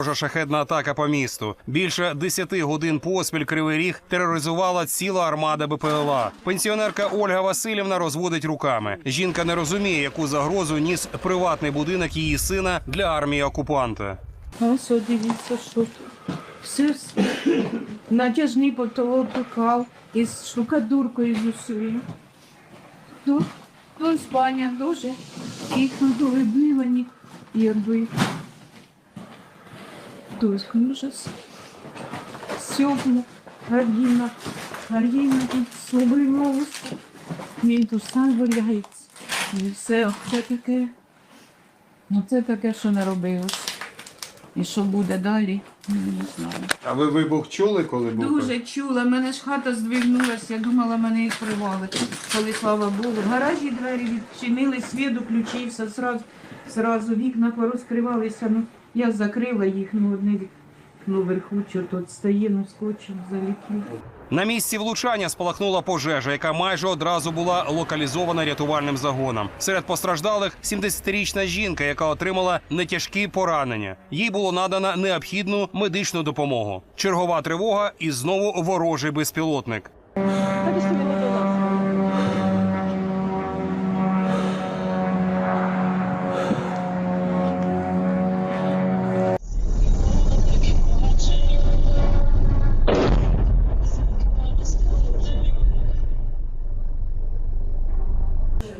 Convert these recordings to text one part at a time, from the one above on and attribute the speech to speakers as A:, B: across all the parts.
A: Ворожа шахедна атака по місту. Більше 10 годин поспіль Кривий Ріг тероризувала ціла армада БПЛА. Пенсіонерка Ольга Васильівна розводить руками. Жінка не розуміє, яку загрозу ніс приватний будинок її сина для армії окупанта.
B: Ось дивіться, що. Все натяжний потолок пекав із шукадуркою з усією. Тут, тут спальня дуже. Вікна вибивані і рви. Тут ужас. Сьопла, гардіна, гардіна тут слабий мовус. Він тут сам валяється. І все, це таке. Ну це таке, що не робилось. І що буде далі, ну, не знаю.
C: А ви вибух чули, коли був?
B: Дуже чула, мене ж хата здвигнулася, я думала, мене їх привалить. Коли слава Богу, в гаражі двері відчинили, світ включився, зразу, зразу вікна порозкривалися. Ну, я закрила їх, ну одне вікно вверху, що тут стає, ну скотчем заліпив.
A: На місці влучання спалахнула пожежа, яка майже одразу була локалізована рятувальним загоном. Серед постраждалих 70-річна жінка, яка отримала нетяжкі поранення. Їй було надано необхідну медичну допомогу. Чергова тривога і знову ворожий безпілотник.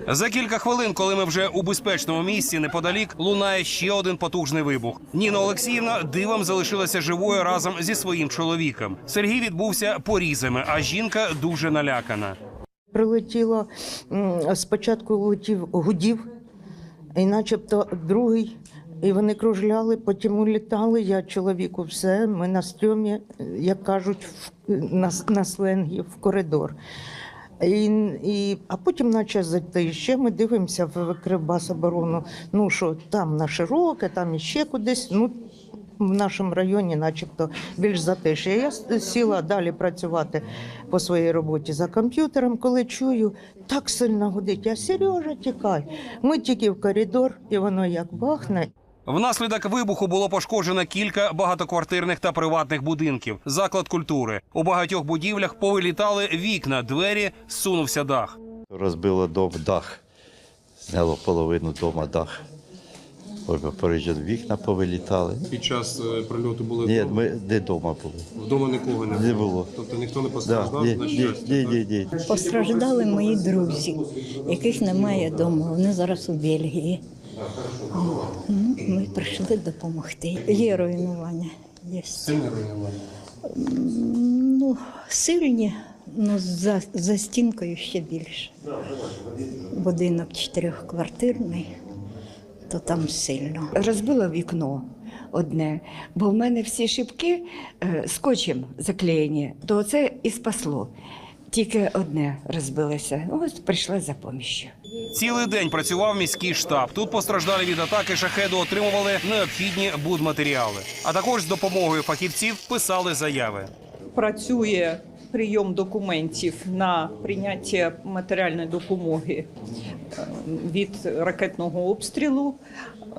A: За кілька хвилин, коли ми вже у безпечному місці неподалік, лунає ще один потужний вибух. Ніна Олексіївна дивом залишилася живою разом зі своїм чоловіком. Сергій відбувся порізами, а жінка дуже налякана.
D: Прилетіло спочатку летів гудів, і начебто другий. І вони кружляли, потім улітали. Я чоловіку все. Ми на стрьомі, як кажуть, на, на сленгі в коридор. І, і, а потім почав зайти ще. Ми дивимося в Кривбасоборону. Ну що там на широке, там іще кудись. Ну в нашому районі, начебто, більш затишє. Я сіла далі працювати по своїй роботі за комп'ютером, коли чую, так сильно гудить. Я Сережа, тікай. Ми тільки в коридор, і воно як бахне.
A: Внаслідок вибуху було пошкоджено кілька багатоквартирних та приватних будинків, заклад культури. У багатьох будівлях повилітали вікна, двері, зсунувся дах.
E: Розбило дом дах, зняло половину дома дах. Попереджено вікна повилітали.
C: Під час е, прильоту були
E: Ні, ми не вдома були.
C: Вдома нікого не було.
E: Не було.
C: Тобто ніхто не постраждав
E: ні,
C: на щастя.
E: ні, ні, ні.
F: Постраждали мої друзі, яких немає вдома. Вони зараз у Бельгії. Ну, ми прийшли допомогти. Є руйнування. Є.
C: Сильне руйнування.
F: Ну, сильні, ну за, за стінкою ще більше. Будинок чотирьохквартирний, то там сильно.
G: розбила вікно одне, бо в мене всі шибки е, скотчем заклеєні, то це і спасло. Тільки одне розбилося. Ось прийшла за поміщю.
A: Цілий день працював міський штаб. Тут постраждалі від атаки шахеду отримували необхідні будматеріали. А також з допомогою фахівців писали заяви.
H: працює прийом документів на прийняття матеріальної допомоги е, від ракетного обстрілу.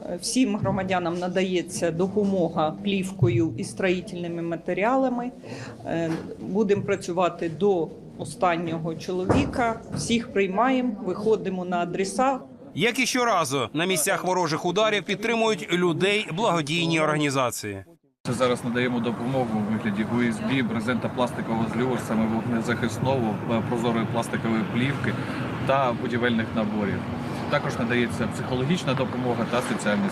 H: Е, Всім громадянам надається допомога плівкою і строїтельними матеріалами. Е, Будемо працювати до останнього чоловіка. Всіх приймаємо, виходимо на адреса,
A: Як і щоразу, на місцях ворожих ударів підтримують людей благодійні організації.
I: Це зараз надаємо допомогу у вигляді УСБ, брезентопластикового зльову, саме вогнезахисного, е, прозорої пластикової плівки та будівельних наборів. Також надається психологічна допомога та соціальний